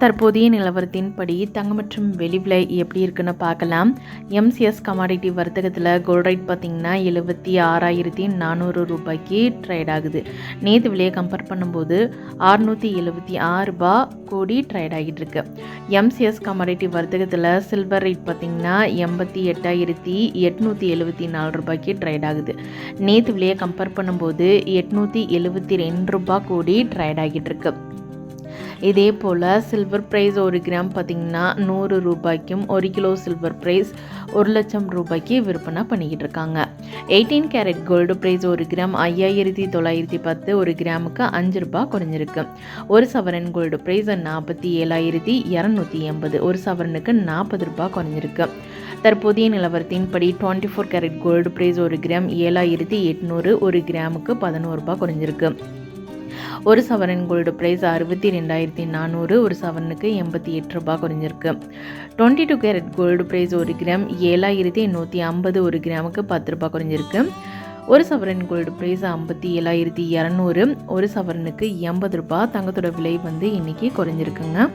தற்போதைய நிலவரத்தின்படி தங்கம் மற்றும் வெளி விலை எப்படி இருக்குன்னு பார்க்கலாம். எம்சிஎஸ் கமாடிட்டி வர்த்தகத்தில் கோல்ட் ரேட் பார்த்திங்கன்னா எழுபத்தி ஆறாயிரத்தி நானூறு ரூபாய்க்கு ட்ரேட் ஆகுது. நேற்று விலையை கம்பேர் பண்ணும்போது அறுநூற்றி எழுபத்தி ஆறு ரூபா கோடி ட்ரேட் ஆகிட்டு இருக்கு. எம்சிஎஸ் கமாடிட்டி வர்த்தகத்தில் சில்வர் ரேட் பார்த்திங்கன்னா எண்பத்தி எட்டாயிரத்தி எட்நூற்றி எழுபத்தி நாலு ரூபாய்க்கு ட்ரேட் ஆகுது. நேற்று விலையை கம்பேர் பண்ணும்போது எட்நூற்றி எழுபத்தி ரெண்டு ரூபாய் கோடி ட்ரேட் ஆகிட்டு இருக்கு. இதே போல் சில்வர் ப்ரைஸ் ஒரு கிராம் பார்த்திங்கன்னா நூறு ரூபாய்க்கும் ஒரு கிலோ சில்வர் ப்ரைஸ் ஒரு லட்சம் ரூபாய்க்கு விற்பனை பண்ணிக்கிட்டு இருக்காங்க. எயிட்டீன் கேரட் கோல்டு ப்ரைஸ் ஒரு கிராம் ஐயாயிரத்தி தொள்ளாயிரத்தி பத்து ஒரு கிராமுக்கு அஞ்சு ரூபாய் குறைஞ்சிருக்கு. ஒரு சவரன் கோல்டு ப்ரைஸ் நாற்பத்தி ஏழாயிரத்தி இரநூத்தி எண்பது. ஒரு சவரனுக்கு நாற்பது ரூபாய் குறைஞ்சிருக்கு. தற்போதைய நிலவரத்தின்படி twenty four carat gold price ஒரு கிராம் ஏழாயிரத்தி எட்நூறு ஒரு கிராமுக்கு பதினோரு ரூபாய் குறைஞ்சிருக்கு. ஒரு சவரன் கோல்டு ப்ரைஸ் அறுபத்தி ரெண்டாயிரத்தி நானூறு ஒரு சவரனுக்கு எண்பத்தி எட்டு ரூபாய் குறைஞ்சிருக்கு. Twenty two carat gold price ஒரு கிராம் ஏழாயிரத்தி எண்ணூற்றி ஐம்பது ஒரு கிராமுக்கு பத்து ரூபாய் குறைஞ்சிருக்கு. ஒரு சவரன் கோல்டு ப்ரைஸ் ஐம்பத்தி ஏழாயிரத்தி இரநூறு ஒரு சவரனுக்கு எண்பது ரூபாய் தங்கத்தோட விலை வந்து இன்றைக்கி குறைஞ்சிருக்குங்க.